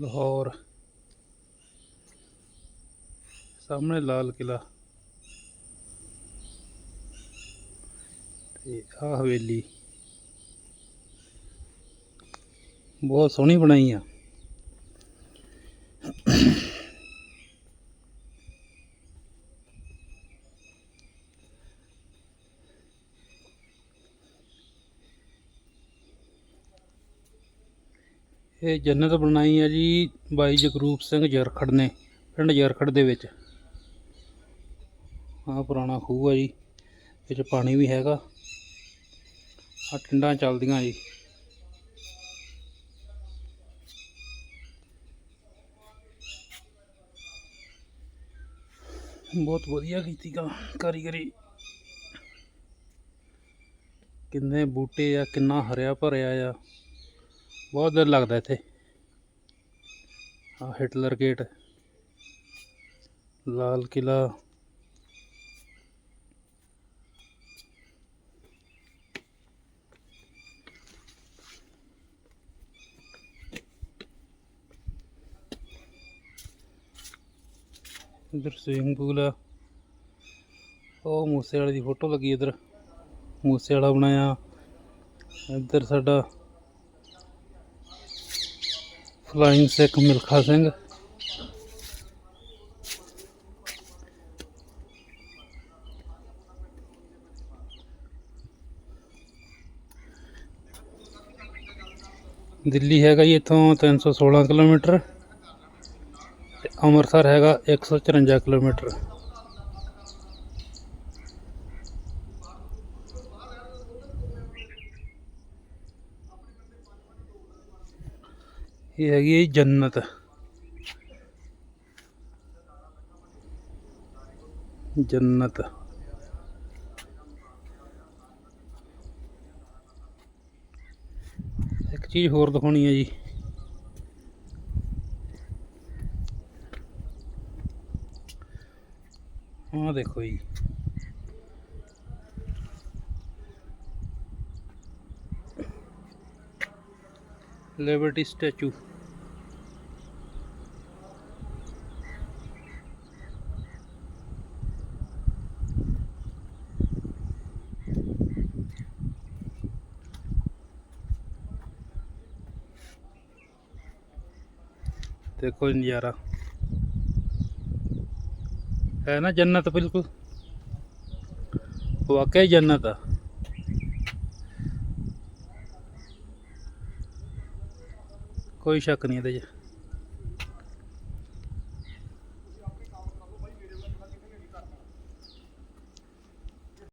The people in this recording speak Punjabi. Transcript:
ਲਾਹੌਰ ਸਾਹਮਣੇ ਲਾਲ ਕਿਲਾ ਤੇ ਆ ਹਵੇਲੀ ਬਹੁਤ ਸੋਹਣੀ ਬਣਾਈ ਆ ਇਹ ਜੰਨਤ ਬਣਾਈ ਹੈ ਜੀ ਬਾਈ ਜਗਰੂਪ ਸਿੰਘ ਜਰਖੜ ਨੇ, ਪਿੰਡ ਜਰਖੜ ਦੇ ਵਿੱਚ। ਆਹ ਪੁਰਾਣਾ ਖੂਹ ਆ ਜੀ, ਵਿੱਚ ਪਾਣੀ ਵੀ ਹੈਗਾ। ਆ ਟਿੰਡਾਂ ਚੱਲਦੀਆਂ ਜੀ। ਬਹੁਤ ਵਧੀਆ ਕੀਤੀ ਗਾ, ਕਾਰੀਗਰੀ। ਕਿੰਨੇ ਬੂਟੇ ਆ, ਕਿੰਨਾ ਹਰਿਆ ਭਰਿਆ ਆ। ਬਹੁਤ ਦਿਲ ਲੱਗਦਾ ਇੱਥੇ। ਆ ਹਿਟਲਰ ਗੇਟ ਲਾਲ ਕਿਲਾ ਇਧਰ ਸਵਿਮਿੰਗ ਪੂਲ ਆ। ਉਹ ਮੂਸੇ ਵਾਲੇ ਦੀ ਫੋਟੋ ਲੱਗੀ ਇਧਰ। ਮੂਸੇ ਵਾਲਾ ਬਣਾਇਆ। ਇੱਧਰ ਸਾਡਾ ਫਲਾਇੰਗ ਸਿੱਖ ਮਿਲਖਾ ਸਿੰਘ ਦਿੱਲੀ ਹੈਗਾ ਜੀ ਇੱਥੋਂ 316 ਕਿਲੋਮੀਟਰ ਤੇ ਅੰਮ੍ਰਿਤਸਰ ਹੈਗਾ 154 ਕਿਲੋਮੀਟਰ ਇਹ ਹੈਗੀ ਹੈ ਜੀ ਜੰਨਤ। ਜੰਨਤ। ਇੱਕ ਚੀਜ਼ ਹੋਰ ਦਿਖਾਉਣੀ ਹੈ ਜੀ। ਆਹ ਦੇਖੋ ਜੀ। Liberty statue. ਦੇਖੋ ਜੀ ਨਜ਼ਾਰਾ। ਹੈ ਨਾ ਜੰਨਤ ਬਿਲਕੁਲ? ਵਾਕਈ ਜੰਨਤ ਆ। ਕੋਈ ਸ਼ੱਕ ਨਹੀਂ ਇਹਦੇ 'ਚ।